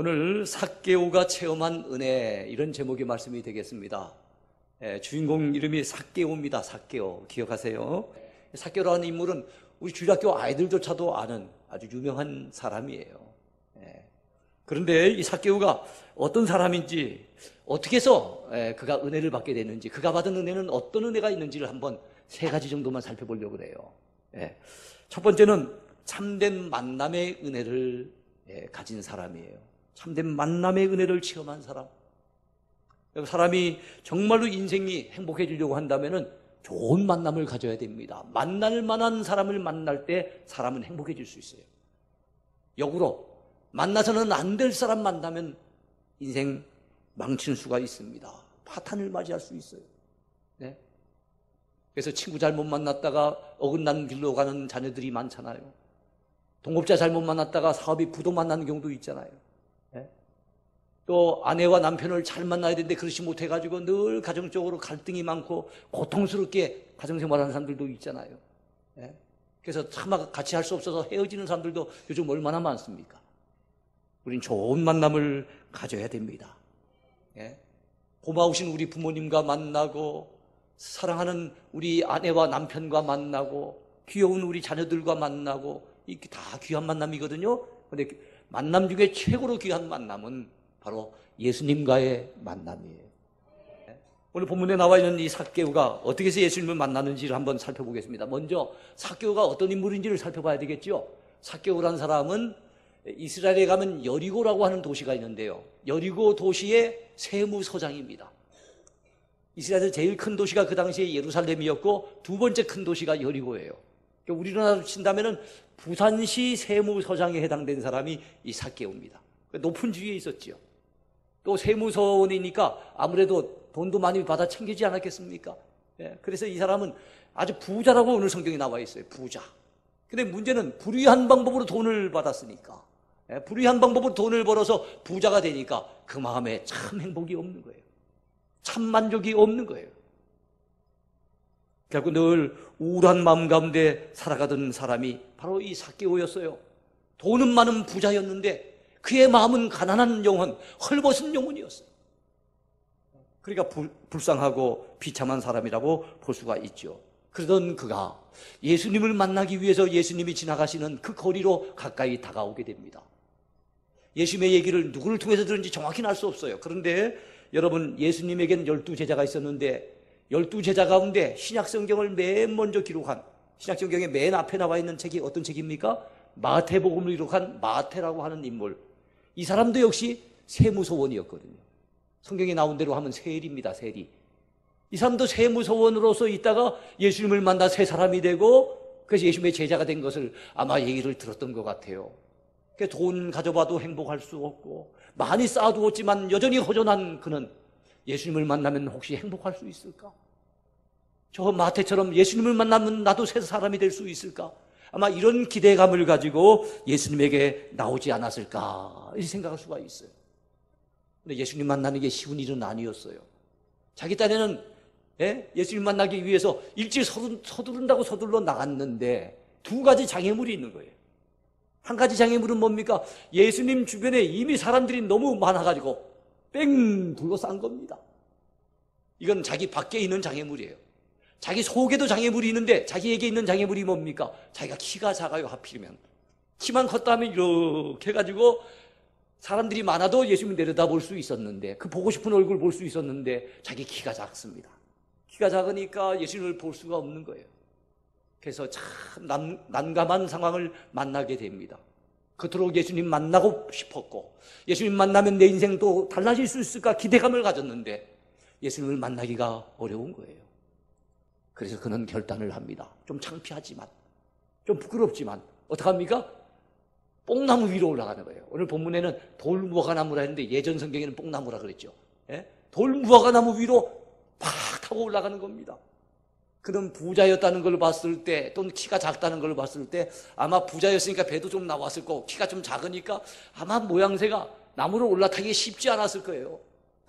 오늘 사개오가 체험한 은혜 이런 제목의 말씀이 되겠습니다. 예, 주인공 이름이 사개오입니다. 사개오 기억하세요? 사개오라는 인물은 우리 주일학교 아이들조차도 아는 아주 유명한 사람이에요. 예. 그런데 이 사개오가 어떤 사람인지 어떻게 해서 예, 그가 은혜를 받게 됐는지 그가 받은 은혜는 어떤 은혜가 있는지를 한번 세 가지 정도만 살펴보려고 그래요. 예. 첫 번째는 참된 만남의 은혜를 예, 가진 사람이에요. 참된 만남의 은혜를 체험한 사람. 사람이 정말로 인생이 행복해지려고 한다면 좋은 만남을 가져야 됩니다. 만날 만한 사람을 만날 때 사람은 행복해질 수 있어요. 역으로 만나서는 안 될 사람 만나면 인생 망칠 수가 있습니다. 파탄을 맞이할 수 있어요. 네? 그래서 친구 잘못 만났다가 어긋난 길로 가는 자녀들이 많잖아요. 동업자 잘못 만났다가 사업이 부도 만 나는 경우도 있잖아요. 네? 또 아내와 남편을 잘 만나야 되는데 그렇지 못해가지고 늘 가정적으로 갈등이 많고 고통스럽게 가정생활하는 사람들도 있잖아요. 네? 그래서 참 같이 할 수 없어서 헤어지는 사람들도 요즘 얼마나 많습니까? 우린 좋은 만남을 가져야 됩니다. 예? 고마우신 우리 부모님과 만나고 사랑하는 우리 아내와 남편과 만나고 귀여운 우리 자녀들과 만나고 이게 다 귀한 만남이거든요. 근데 만남 중에 최고로 귀한 만남은 바로 예수님과의 만남이에요. 오늘 본문에 나와 있는 이 사개우가 어떻게 해서 예수님을 만나는지를 한번 살펴보겠습니다. 먼저 사개우가 어떤 인물인지를 살펴봐야 되겠죠. 사개우라는 사람은 이스라엘에 가면 여리고라고 하는 도시가 있는데요. 여리고 도시의 세무서장입니다. 이스라엘에서 제일 큰 도시가 그 당시에 예루살렘이었고 두 번째 큰 도시가 여리고예요. 그러니까 우리나라로 친다면은 부산시 세무서장에 해당된 사람이 이 사개오입니다. 높은 지위에 있었지요. 또 세무서원이니까 아무래도 돈도 많이 받아 챙기지 않았겠습니까? 예, 그래서 이 사람은 아주 부자라고 오늘 성경에 나와 있어요. 부자. 근데 문제는 불의한 방법으로 돈을 받았으니까. 예, 불의한 방법으로 돈을 벌어서 부자가 되니까 그 마음에 참 행복이 없는 거예요. 참 만족이 없는 거예요. 결국 늘 우울한 마음 가운데 살아가던 사람이 바로 이 사개오였어요. 돈은 많은 부자였는데 그의 마음은 가난한 영혼, 헐벗은 영혼이었어요. 그러니까 불, 불쌍하고 비참한 사람이라고 볼 수가 있죠. 그러던 그가 예수님을 만나기 위해서 예수님이 지나가시는 그 거리로 가까이 다가오게 됩니다. 예수님의 얘기를 누구를 통해서 들은지 정확히는 알수 없어요. 그런데 여러분 예수님에게는 열두 제자가 있었는데 열두 제자 가운데 신약 성경을 맨 먼저 기록한 신약 성경의 맨 앞에 나와 있는 책이 어떤 책입니까? 마태복음을 기록한 마태라고 하는 인물. 이 사람도 역시 세무서원이었거든요. 성경에 나온 대로 하면 세리입니다. 세리. 이 사람도 세무서원으로서 있다가 예수님을 만나 새 사람이 되고 그래서 예수님의 제자가 된 것을 아마 얘기를 들었던 것 같아요. 돈 가져봐도 행복할 수 없고 많이 쌓아두었지만 여전히 허전한 그는 예수님을 만나면 혹시 행복할 수 있을까? 저 마태처럼 예수님을 만나면 나도 새 사람이 될 수 있을까? 아마 이런 기대감을 가지고 예수님에게 나오지 않았을까? 이 생각할 수가 있어요. 근데 예수님 만나는 게 쉬운 일은 아니었어요. 자기 딴에는 예? 수님 만나기 위해서 일찍 서두른다고 서둘러 나갔는데 두 가지 장애물이 있는 거예요. 한 가지 장애물은 뭡니까? 예수님 주변에 이미 사람들이 너무 많아가지고 뺑 둘러싼 겁니다. 이건 자기 밖에 있는 장애물이에요. 자기 속에도 장애물이 있는데 자기에게 있는 장애물이 뭡니까? 자기가 키가 작아요, 하필이면. 키만 컸다 하면 이렇게 해가지고 사람들이 많아도 예수님 내려다 볼 수 있었는데 그 보고 싶은 얼굴 볼 수 있었는데 자기 키가 작습니다. 키가 작으니까 예수님을 볼 수가 없는 거예요. 그래서 참 난, 난감한 상황을 만나게 됩니다. 그토록 예수님 만나고 싶었고 예수님 만나면 내 인생도 달라질 수 있을까 기대감을 가졌는데 예수님을 만나기가 어려운 거예요. 그래서 그는 결단을 합니다. 좀 창피하지만 좀 부끄럽지만 어떡합니까? 뽕나무 위로 올라가는 거예요. 오늘 본문에는 돌무화과 나무라 했는데 예전 성경에는 뽕나무라 그랬죠. 예? 돌무화과 나무 위로 팍 타고 올라가는 겁니다. 그는 부자였다는 걸 봤을 때 또는 키가 작다는 걸 봤을 때 아마 부자였으니까 배도 좀 나왔을 거고 키가 좀 작으니까 아마 모양새가 나무로 올라타기 쉽지 않았을 거예요.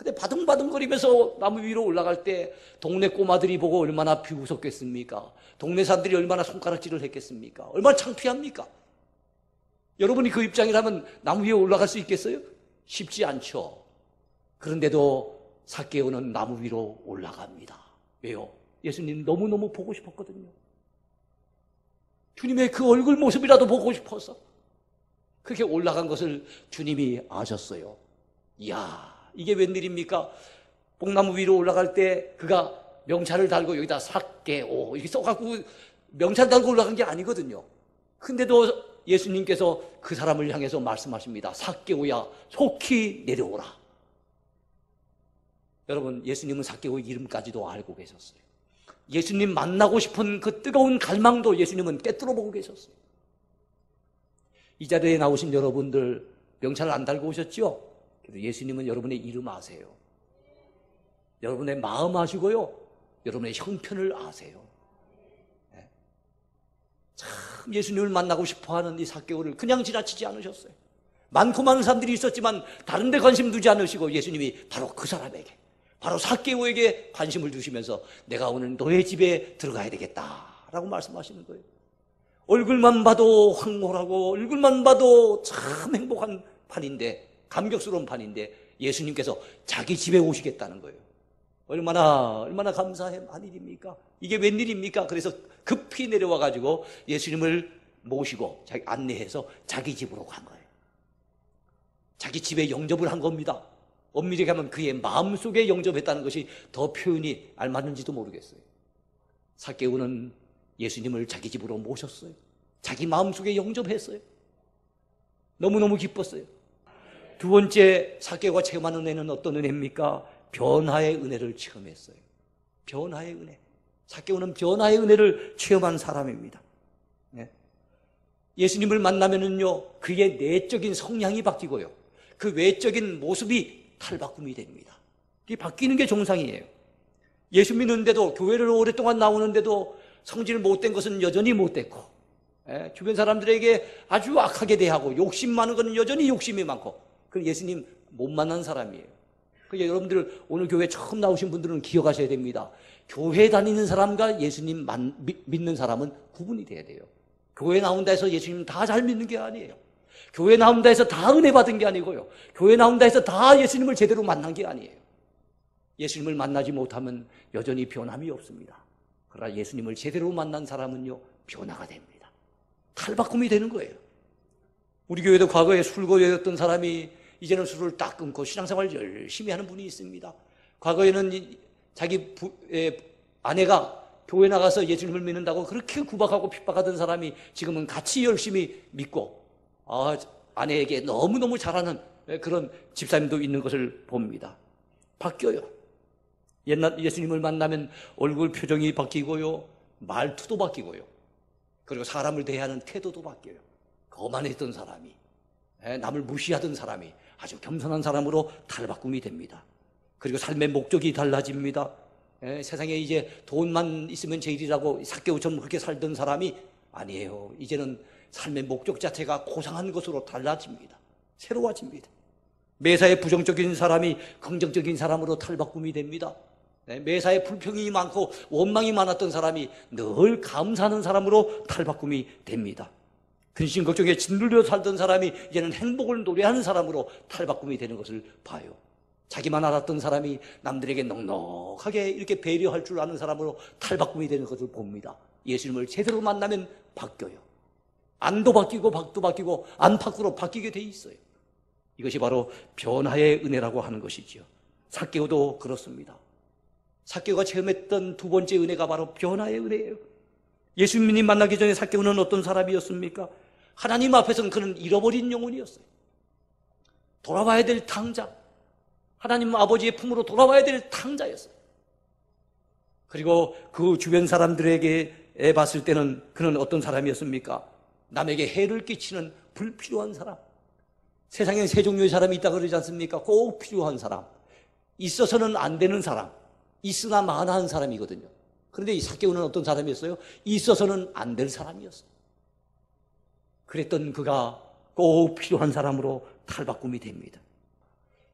근데 바둥바둥거리면서 나무 위로 올라갈 때 동네 꼬마들이 보고 얼마나 비웃었겠습니까? 동네 사람들이 얼마나 손가락질을 했겠습니까? 얼마나 창피합니까? 여러분이 그 입장이라면 나무 위에 올라갈 수 있겠어요? 쉽지 않죠. 그런데도 사개오는 나무 위로 올라갑니다. 왜요? 예수님 너무너무 보고 싶었거든요. 주님의 그 얼굴 모습이라도 보고 싶어서 그렇게 올라간 것을 주님이 아셨어요. 이야, 이게 웬일입니까? 뽕나무 위로 올라갈 때 그가 명찰을 달고 여기다 사개오 이렇게 써갖고 명찰 달고 올라간 게 아니거든요. 근데도 예수님께서 그 사람을 향해서 말씀하십니다. 사개오야 속히 내려오라. 여러분 예수님은 사개오의 이름까지도 알고 계셨어요. 예수님 만나고 싶은 그 뜨거운 갈망도 예수님은 꿰뚫어 보고 계셨어요. 이 자리에 나오신 여러분들 명찰을 안 달고 오셨죠? 그래도 예수님은 여러분의 이름 아세요. 여러분의 마음 아시고요. 여러분의 형편을 아세요. 네. 참 예수님을 만나고 싶어 하는 이 사개오를 그냥 지나치지 않으셨어요. 많고 많은 사람들이 있었지만 다른 데 관심 두지 않으시고 예수님이 바로 그 사람에게 바로 사개오에게 관심을 두시면서 내가 오늘 너의 집에 들어가야 되겠다라고 말씀하시는 거예요. 얼굴만 봐도 황홀하고 얼굴만 봐도 참 행복한 판인데 감격스러운 판인데 예수님께서 자기 집에 오시겠다는 거예요. 얼마나 얼마나 감사한 일입니까? 이게 웬일입니까? 그래서 급히 내려와 가지고 예수님을 모시고 자기 안내해서 자기 집으로 간 거예요. 자기 집에 영접을 한 겁니다. 엄밀히 하면 그의 마음속에 영접했다는 것이 더 표현이 알맞는지도 모르겠어요. 사개오는 예수님을 자기 집으로 모셨어요. 자기 마음속에 영접했어요. 너무너무 기뻤어요. 두 번째 사개오가 체험하는 은혜는 어떤 은혜입니까? 변화의 은혜를 체험했어요. 변화의 은혜. 사개오는 변화의 은혜를 체험한 사람입니다. 네. 예수님을 만나면은요, 그의 내적인 성향이 바뀌고요. 그 외적인 모습이 탈바꿈이 됩니다. 이게 바뀌는 게 정상이에요. 예수 믿는데도, 교회를 오랫동안 나오는데도 성질 못된 것은 여전히 못됐고, 예, 주변 사람들에게 아주 악하게 대하고, 욕심 많은 것은 여전히 욕심이 많고, 그 예수님 못 만난 사람이에요. 그러니까 여러분들 오늘 교회 처음 나오신 분들은 기억하셔야 됩니다. 교회 다니는 사람과 예수님 만, 믿는 사람은 구분이 돼야 돼요. 교회 나온다 해서 예수님 다 잘 믿는 게 아니에요. 교회 나온다 해서 다 은혜 받은 게 아니고요. 교회 나온다 해서 다 예수님을 제대로 만난 게 아니에요. 예수님을 만나지 못하면 여전히 변함이 없습니다. 그러나 예수님을 제대로 만난 사람은요, 변화가 됩니다. 탈바꿈이 되는 거예요. 우리 교회도 과거에 술고였던 사람이 이제는 술을 딱 끊고 신앙생활 열심히 하는 분이 있습니다. 과거에는 자기 부, 에, 아내가 교회 나가서 예수님을 믿는다고 그렇게 구박하고 핍박하던 사람이 지금은 같이 열심히 믿고 아, 아내에게 너무너무 잘하는 그런 집사님도 있는 것을 봅니다. 바뀌어요. 옛날 예수님을 만나면 얼굴 표정이 바뀌고요. 말투도 바뀌고요. 그리고 사람을 대하는 태도도 바뀌어요. 거만했던 사람이 남을 무시하던 사람이 아주 겸손한 사람으로 탈바꿈이 됩니다. 그리고 삶의 목적이 달라집니다. 에, 세상에 이제 돈만 있으면 제일이라고 사개오처럼 그렇게 살던 사람이 아니에요. 이제는 삶의 목적 자체가 고상한 것으로 달라집니다. 새로워집니다. 매사에 부정적인 사람이 긍정적인 사람으로 탈바꿈이 됩니다. 매사에 불평이 많고 원망이 많았던 사람이 늘 감사하는 사람으로 탈바꿈이 됩니다. 근심 걱정에 짓눌려 살던 사람이 이제는 행복을 노래하는 사람으로 탈바꿈이 되는 것을 봐요. 자기만 알았던 사람이 남들에게 넉넉하게 이렇게 배려할 줄 아는 사람으로 탈바꿈이 되는 것을 봅니다. 예수님을 제대로 만나면 바뀌어요. 안도 바뀌고 박도 바뀌고 안팎으로 바뀌게 돼 있어요. 이것이 바로 변화의 은혜라고 하는 것이지요. 사개오도 그렇습니다. 사개오가 체험했던 두 번째 은혜가 바로 변화의 은혜예요. 예수님이 만나기 전에 사개오는 어떤 사람이었습니까? 하나님 앞에서는 그는 잃어버린 영혼이었어요. 돌아와야 될 탕자. 하나님 아버지의 품으로 돌아와야 될 탕자였어요. 그리고 그 주변 사람들에게 봤을 때는 그는 어떤 사람이었습니까? 남에게 해를 끼치는 불필요한 사람. 세상에 세 종류의 사람이 있다 그러지 않습니까? 꼭 필요한 사람. 있어서는 안 되는 사람. 있으나 마나한 사람이거든요. 그런데 이 사개오는 어떤 사람이었어요? 있어서는 안 될 사람이었어요. 그랬던 그가 꼭 필요한 사람으로 탈바꿈이 됩니다.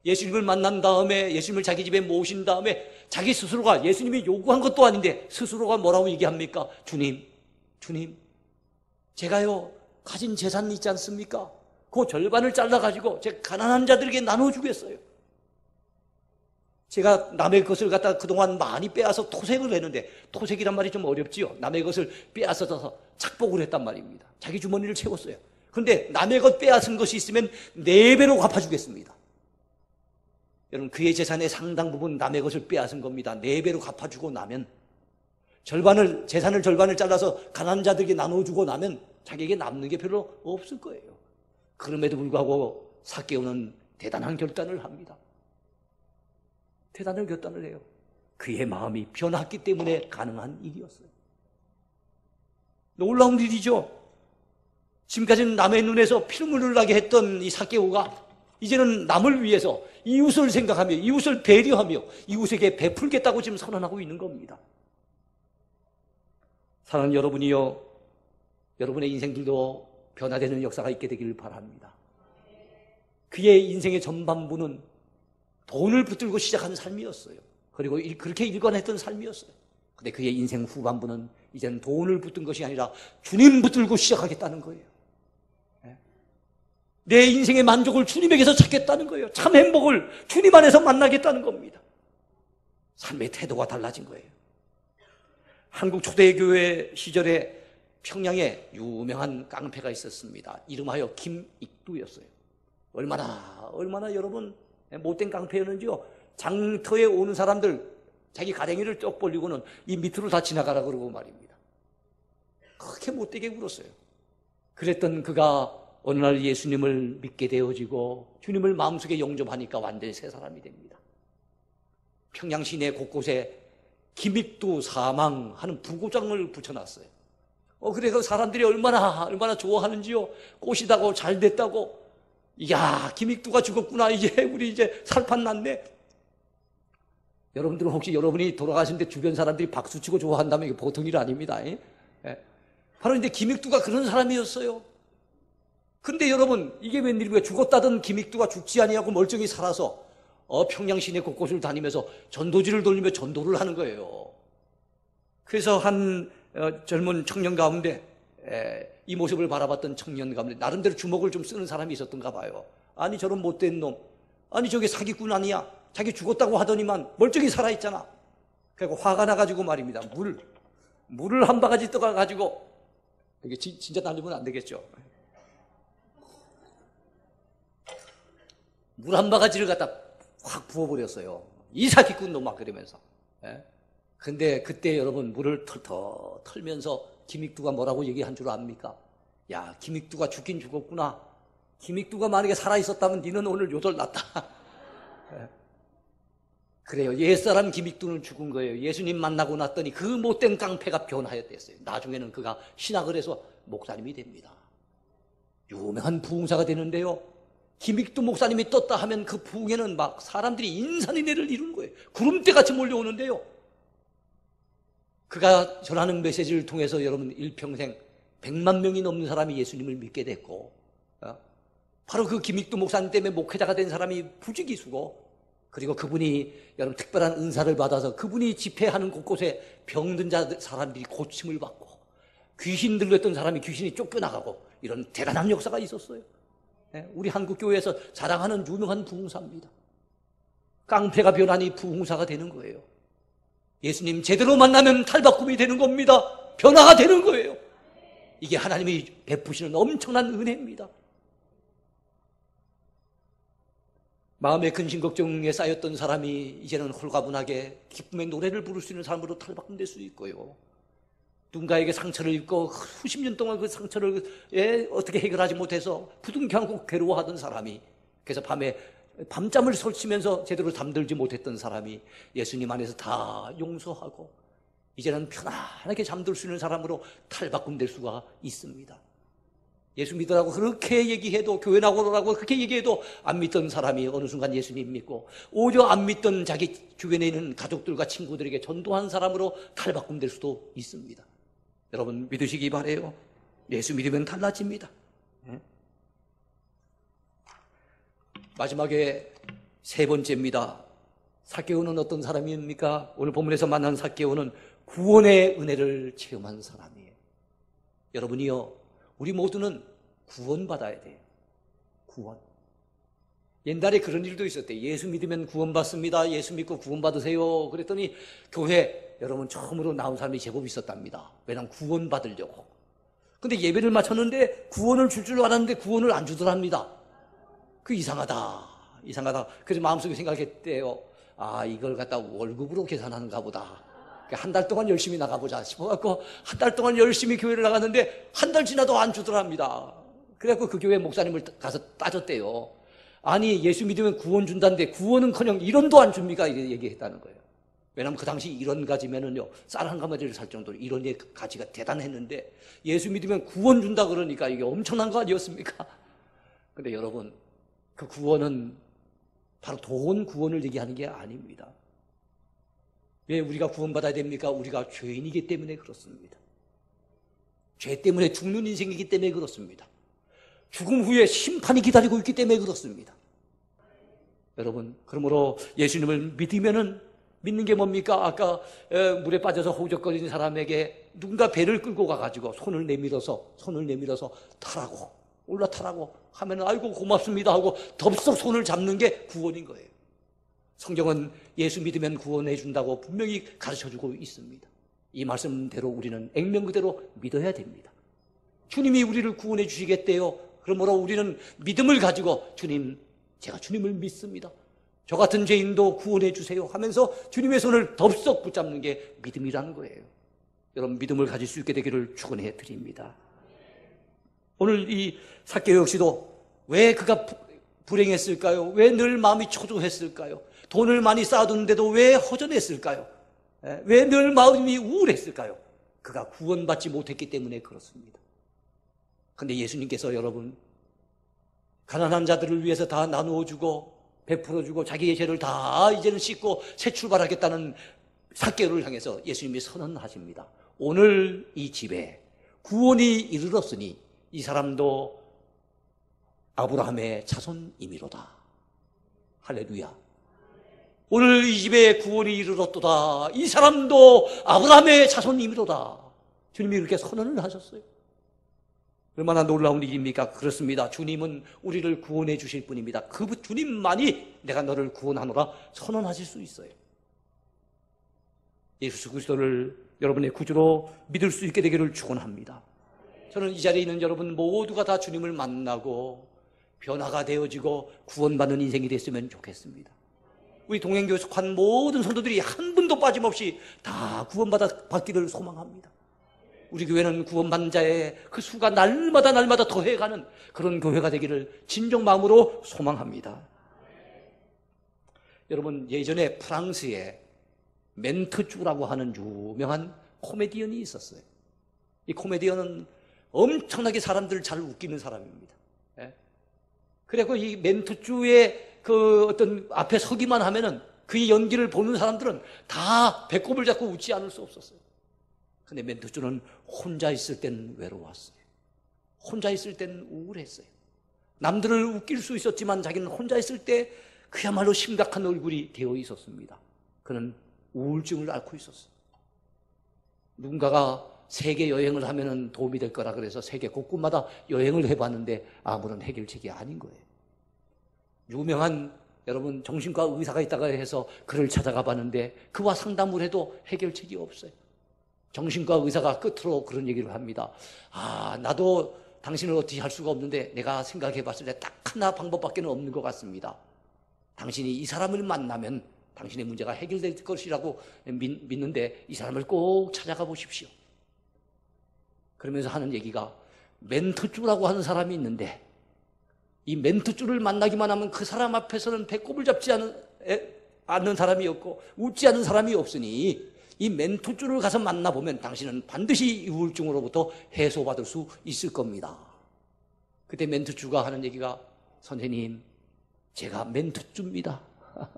예수님을 만난 다음에 예수님을 자기 집에 모신 다음에 자기 스스로가 예수님이 요구한 것도 아닌데 스스로가 뭐라고 얘기합니까? 주님, 주님, 제가요 가진 재산 있지 않습니까? 그 절반을 잘라가지고 제 가난한 자들에게 나눠주겠어요. 제가 남의 것을 갖다 그동안 많이 빼앗아 토색을 했는데 토색이란 말이 좀 어렵지요. 남의 것을 빼앗아서 착복을 했단 말입니다. 자기 주머니를 채웠어요. 그런데 남의 것 빼앗은 것이 있으면 네 배로 갚아주겠습니다. 여러분 그의 재산의 상당 부분 남의 것을 빼앗은 겁니다. 네 배로 갚아주고 나면 절반을 재산을 절반을 잘라서 가난한 자들에게 나눠주고 나면 자기에게 남는 게 별로 없을 거예요. 그럼에도 불구하고 사개오는 대단한 결단을 합니다. 대단한 결단을 해요. 그의 마음이 변했기 때문에 가능한 일이었어요. 놀라운 일이죠. 지금까지는 남의 눈에서 피눈물을 나게 했던 이 사개오가 이제는 남을 위해서 이웃을 생각하며 이웃을 배려하며 이웃에게 베풀겠다고 지금 선언하고 있는 겁니다. 사랑하는 여러분이요. 여러분의 인생들도 변화되는 역사가 있게 되기를 바랍니다. 그의 인생의 전반부는 돈을 붙들고 시작한 삶이었어요. 그리고 그렇게 일관했던 삶이었어요. 근데 그의 인생 후반부는 이제는 돈을 붙든 것이 아니라 주님 붙들고 시작하겠다는 거예요. 예? 내 인생의 만족을 주님에게서 찾겠다는 거예요. 참 행복을 주님 안에서 만나겠다는 겁니다. 삶의 태도가 달라진 거예요. 한국 초대교회 시절에 평양에 유명한 깡패가 있었습니다. 이름하여 김익두였어요. 얼마나 얼마나 여러분 못된 깡패였는지요. 장터에 오는 사람들 자기 가랭이를 쩍 벌리고는 이 밑으로 다 지나가라 그러고 말입니다. 그렇게 못되게 굴었어요. 그랬던 그가 어느 날 예수님을 믿게 되어지고 주님을 마음속에 영접하니까 완전히 새 사람이 됩니다. 평양 시내 곳곳에 김익두 사망하는 부고장을 붙여놨어요. 어, 그래, 그 사람들이 얼마나, 얼마나 좋아하는지요. 꽃이다고 잘 됐다고. 야, 김익두가 죽었구나. 이제 우리 이제 살판 났네. 여러분들은 혹시 여러분이 돌아가신데 주변 사람들이 박수치고 좋아한다면 이게 보통 일 아닙니다. 예? 예. 바로 이제 김익두가 그런 사람이었어요. 근데 여러분, 이게 웬일이고요? 죽었다던 김익두가 죽지 아니하고 멀쩡히 살아서 어, 평양 시내 곳곳을 다니면서 전도지를 돌리며 전도를 하는 거예요. 그래서 한 어, 젊은 청년 가운데 에, 이 모습을 바라봤던 청년 가운데 나름대로 주먹을 좀 쓰는 사람이 있었던가 봐요. 아니 저런 못된 놈. 아니 저게 사기꾼 아니야. 자기 죽었다고 하더니만 멀쩡히 살아있잖아. 그리고 화가 나가지고 말입니다. 물. 물을 한 바가지 떠가가지고 이게 진짜 날리면 안 되겠죠. 물 한 바가지를 갖다 확 부어버렸어요. 이 사기꾼 놈 막 그러면서. 예? 근데 그때 여러분 물을 털터 털면서 김익두가 뭐라고 얘기한 줄 압니까? 야, 김익두가 죽긴 죽었구나. 김익두가 만약에 살아있었다면 니는 오늘 요절 났다. 예. 그래요. 옛사람 김익두는 죽은 거예요. 예수님 만나고 났더니 그 못된 깡패가 변하였댔어요. 나중에는 그가 신학을 해서 목사님이 됩니다. 유명한 부흥사가 되는데요. 김익두 목사님이 떴다 하면 그 부흥에는 막 사람들이 인산인해를 이룬 거예요. 구름대 같이 몰려오는데요. 그가 전하는 메시지를 통해서 여러분 일평생 100만 명이 넘는 사람이 예수님을 믿게 됐고 어? 바로 그 김익두 목사님 때문에 목회자가 된 사람이 부지기수고 그리고 그분이 여러분 특별한 은사를 받아서 그분이 집회하는 곳곳에 병든 자 사람들이 고침을 받고 귀신 들렸던 사람이 귀신이 쫓겨나가고 이런 대단한 역사가 있었어요. 예, 우리 한국 교회에서 자랑하는 유명한 부흥사입니다. 깡패가 변하니 부흥사가 되는 거예요. 예수님 제대로 만나면 탈바꿈이 되는 겁니다. 변화가 되는 거예요. 이게 하나님이 베푸시는 엄청난 은혜입니다. 마음의 근심 걱정에 쌓였던 사람이 이제는 홀가분하게 기쁨의 노래를 부를 수 있는 사람으로 탈바꿈될 수 있고요. 누군가에게 상처를 입고 수십 년 동안 그 상처를 예, 어떻게 해결하지 못해서 부둥켜안고 괴로워하던 사람이 그래서 밤에 밤잠을 설치면서 제대로 잠들지 못했던 사람이 예수님 안에서 다 용서하고 이제는 편안하게 잠들 수 있는 사람으로 탈바꿈될 수가 있습니다. 예수 믿으라고 그렇게 얘기해도 교회 나오라고 그렇게 얘기해도 안 믿던 사람이 어느 순간 예수님 믿고 오히려 안 믿던 자기 주변에 있는 가족들과 친구들에게 전도한 사람으로 탈바꿈될 수도 있습니다. 여러분 믿으시기 바래요. 예수 믿으면 달라집니다. 마지막에 세 번째입니다. 사개오는 어떤 사람입니까? 오늘 본문에서 만난 사개오는 구원의 은혜를 체험한 사람이에요. 여러분이요, 우리 모두는 구원받아야 돼요. 구원. 옛날에 그런 일도 있었대. 예수 믿으면 구원받습니다. 예수 믿고 구원받으세요. 그랬더니 교회 여러분 처음으로 나온 사람이 제법 있었답니다. 왜냐면 구원받으려고. 근데 예배를 마쳤는데 구원을 줄 줄 알았는데 구원을 안 주더랍니다. 그 이상하다. 이상하다. 그래서 마음속에 생각했대요. 아, 이걸 갖다 월급으로 계산하는가 보다. 한 달 동안 열심히 나가보자 싶어갖고 한 달 동안 열심히 교회를 나갔는데 한 달 지나도 안 주더랍니다. 그래갖고 그 교회 목사님을 가서 따졌대요. 아니 예수 믿으면 구원 준다는데 구원은 커녕 1원도 안 줍니까? 이렇게 얘기했다는 거예요. 왜냐하면 그 당시 1원 가지면은요 쌀 한 가마지를 살 정도로 1원의 가치가 대단했는데 예수 믿으면 구원 준다 그러니까 이게 엄청난 거 아니었습니까? 근데 여러분 그 구원은 바로 돈 구원을 얘기하는 게 아닙니다. 왜 우리가 구원받아야 됩니까? 우리가 죄인이기 때문에 그렇습니다. 죄 때문에 죽는 인생이기 때문에 그렇습니다. 죽음 후에 심판이 기다리고 있기 때문에 그렇습니다. 여러분, 그러므로 예수님을 믿으면은 믿는 게 뭡니까? 아까 물에 빠져서 호적거리는 사람에게 누군가 배를 끌고 가가지고 손을 내밀어서 손을 내밀어서 타라고 올라타라고 하면 아이고 고맙습니다 하고 덥석 손을 잡는 게 구원인 거예요. 성경은 예수 믿으면 구원해 준다고 분명히 가르쳐 주고 있습니다. 이 말씀대로 우리는 액면 그대로 믿어야 됩니다. 주님이 우리를 구원해 주시겠대요. 그러므로 우리는 믿음을 가지고 주님, 제가 주님을 믿습니다. 저 같은 죄인도 구원해 주세요 하면서 주님의 손을 덥석 붙잡는 게 믿음이라는 거예요. 여러분 믿음을 가질 수 있게 되기를 축원해 드립니다. 오늘 이 사케 역시도 왜 그가 불행했을까요? 왜 늘 마음이 초조했을까요? 돈을 많이 쌓아두는데도 왜 허전했을까요? 예, 왜늘 마음이 우울했을까요? 그가 구원받지 못했기 때문에 그렇습니다. 근데 예수님께서 여러분, 가난한 자들을 위해서 다 나누어 주고, 베풀어 주고, 자기의 죄를 다 이제는 씻고 새 출발하겠다는 사개를 향해서 예수님이 선언하십니다. 오늘 이 집에 구원이 이르렀으니 이 사람도 아브라함의 자손이미로다. 할렐루야. 오늘 이 집에 구원이 이르렀도다. 이 사람도 아브라함의 자손이미로다. 주님이 그렇게 선언을 하셨어요. 얼마나 놀라운 일입니까? 그렇습니다. 주님은 우리를 구원해 주실 분입니다. 그 주님만이 내가 너를 구원하노라 선언하실 수 있어요. 예수 그리스도를 여러분의 구주로 믿을 수 있게 되기를 축원합니다. 저는 이 자리에 있는 여러분 모두가 다 주님을 만나고 변화가 되어지고 구원받는 인생이 됐으면 좋겠습니다. 우리 동행교회 속한 모든 성도들이 한 분도 빠짐없이 다 구원받아 받기를 소망합니다. 우리 교회는 구원받는 자의 그 수가 날마다 날마다 더해가는 그런 교회가 되기를 진정 마음으로 소망합니다. 여러분 예전에 프랑스에 멘트주라고 하는 유명한 코미디언이 있었어요. 이 코미디언은 엄청나게 사람들을 잘 웃기는 사람입니다. 예? 그래서 이 멘트주의 그 어떤 앞에 서기만 하면은 그 연기를 보는 사람들은 다 배꼽을 잡고 웃지 않을 수 없었어요. 근데 멘토주는 혼자 있을 땐 외로웠어요. 혼자 있을 땐 우울했어요. 남들을 웃길 수 있었지만 자기는 혼자 있을 때 그야말로 심각한 얼굴이 되어 있었습니다. 그는 우울증을 앓고 있었어요. 누군가가 세계 여행을 하면 도움이 될 거라 그래서 세계 곳곳마다 여행을 해봤는데 아무런 해결책이 아닌 거예요. 유명한 여러분 정신과 의사가 있다가 해서 그를 찾아가 봤는데 그와 상담을 해도 해결책이 없어요. 정신과 의사가 끝으로 그런 얘기를 합니다. 아, 나도 당신을 어떻게 할 수가 없는데 내가 생각해 봤을 때 딱 하나 방법밖에 없는 것 같습니다. 당신이 이 사람을 만나면 당신의 문제가 해결될 것이라고 믿, 믿는데 이 사람을 꼭 찾아가 보십시오. 그러면서 하는 얘기가 멘토주라고 하는 사람이 있는데 이 멘토주를 만나기만 하면 그 사람 앞에서는 배꼽을 잡지 않은, 에, 않는 사람이 없고 웃지 않는 사람이 없으니 이 멘토주를 가서 만나보면 당신은 반드시 우울증으로부터 해소받을 수 있을 겁니다. 그때 멘토주가 하는 얘기가 선생님, 제가 멘토주입니다.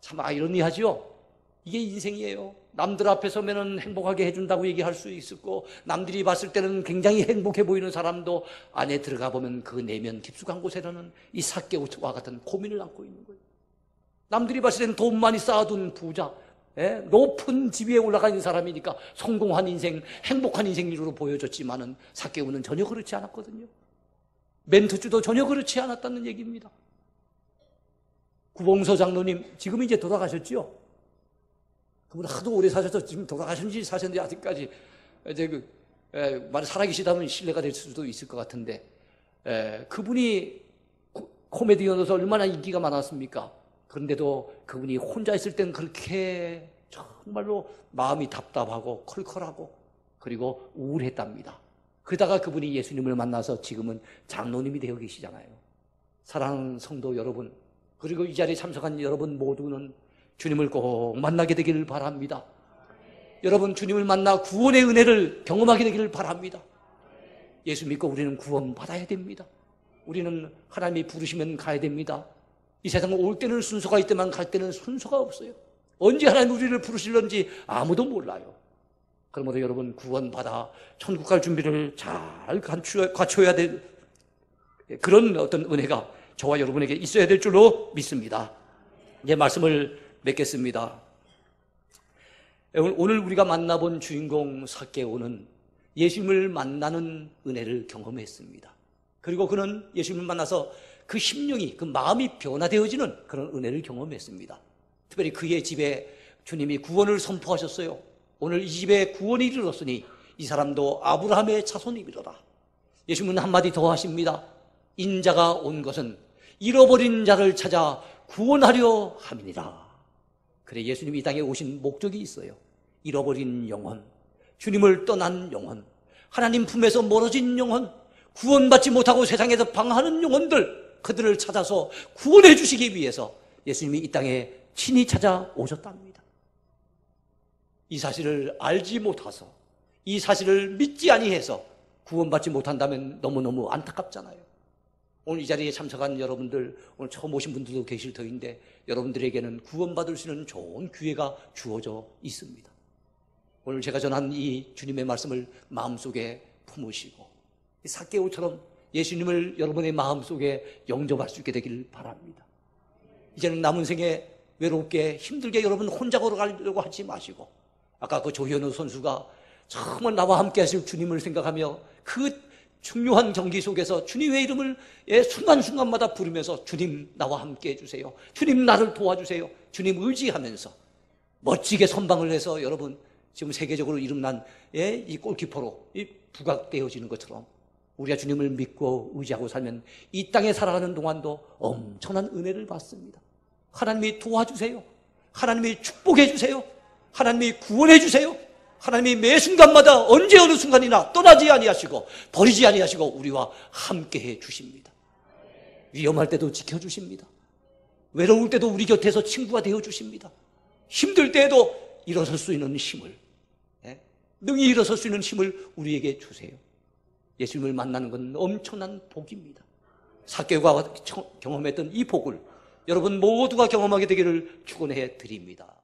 참 아이러니하죠? 이게 인생이에요. 남들 앞에 서면은 행복하게 해준다고 얘기할 수 있었고, 남들이 봤을 때는 굉장히 행복해 보이는 사람도 안에 들어가 보면 그 내면 깊숙한 곳에는 이 사개오와 같은 고민을 안고 있는 거예요. 남들이 봤을 때는 돈 많이 쌓아둔 부자, 예? 높은 집 위에 올라가 있는 사람이니까 성공한 인생, 행복한 인생으로 보여졌지만은 사개오는 전혀 그렇지 않았거든요. 멘트주도 전혀 그렇지 않았다는 얘기입니다. 구봉서 장로님 지금 이제 돌아가셨죠? 그분 하도 오래 사셔서 지금 돌아가셨는지 사셨는지 아직까지 이제 그 에, 만약 살아계시다면 신뢰가 될 수도 있을 것 같은데 에, 그분이 코, 코미디언으로서 얼마나 인기가 많았습니까? 그런데도 그분이 혼자 있을 땐 그렇게 정말로 마음이 답답하고 컬컬하고 그리고 우울했답니다. 그러다가 그분이 예수님을 만나서 지금은 장로님이 되어 계시잖아요. 사랑하는 성도 여러분, 그리고 이 자리에 참석한 여러분 모두는 주님을 꼭 만나게 되기를 바랍니다. 여러분 주님을 만나 구원의 은혜를 경험하게 되기를 바랍니다. 예수 믿고 우리는 구원 받아야 됩니다. 우리는 하나님이 부르시면 가야 됩니다. 이 세상 올 때는 순서가 있지만 갈 때는 순서가 없어요. 언제 하나님 우리를 부르실런지 아무도 몰라요. 그러므로 여러분 구원받아 천국 갈 준비를 잘 갖춰야 될 그런 어떤 은혜가 저와 여러분에게 있어야 될 줄로 믿습니다. 이제 말씀을 맺겠습니다. 오늘 우리가 만나본 주인공 사케오는 예수님을 만나는 은혜를 경험했습니다. 그리고 그는 예수님을 만나서 그 심령이, 그 마음이 변화되어지는 그런 은혜를 경험했습니다. 특별히 그의 집에 주님이 구원을 선포하셨어요. 오늘 이 집에 구원이 이르렀으니 이 사람도 아브라함의 자손이리로다. 예수님은 한마디 더 하십니다. 인자가 온 것은 잃어버린 자를 찾아 구원하려 함이니라. 그래 예수님이 이 땅에 오신 목적이 있어요. 잃어버린 영혼, 주님을 떠난 영혼, 하나님 품에서 멀어진 영혼, 구원받지 못하고 세상에서 방하는 영혼들, 그들을 찾아서 구원해 주시기 위해서 예수님이 이 땅에 친히 찾아오셨답니다. 이 사실을 알지 못해서, 이 사실을 믿지 아니해서 구원받지 못한다면 너무너무 안타깝잖아요. 오늘 이 자리에 참석한 여러분들, 오늘 처음 오신 분들도 계실 터인데 여러분들에게는 구원받을 수 있는 좋은 기회가 주어져 있습니다. 오늘 제가 전한 이 주님의 말씀을 마음속에 품으시고 사개오처럼 예수님을 여러분의 마음속에 영접할 수 있게 되기를 바랍니다. 이제는 남은 생에 외롭게 힘들게 여러분 혼자 걸어가려고 하지 마시고 아까 그 조현우 선수가 정말 나와 함께 하실 주님을 생각하며 그 중요한 경기 속에서 주님의 이름을 예, 순간순간마다 부르면서 주님 나와 함께 해주세요. 주님 나를 도와주세요. 주님 의지하면서 멋지게 선방을 해서 여러분 지금 세계적으로 이름난 예, 이 골키퍼로 이 부각되어지는 것처럼 우리가 주님을 믿고 의지하고 살면 이 땅에 살아가는 동안도 엄청난 은혜를 받습니다. 하나님이 도와주세요. 하나님이 축복해 주세요. 하나님이 구원해 주세요. 하나님이 매 순간마다 언제 어느 순간이나 떠나지 아니하시고 버리지 아니하시고 우리와 함께 해 주십니다. 위험할 때도 지켜 주십니다. 외로울 때도 우리 곁에서 친구가 되어 주십니다. 힘들 때에도 일어설 수 있는 힘을 예? 능히 일어설 수 있는 힘을 우리에게 주세요. 예수님을 만나는 건 엄청난 복입니다. 사개가 경험했던 이 복을 여러분 모두가 경험하게 되기를 축원해 드립니다.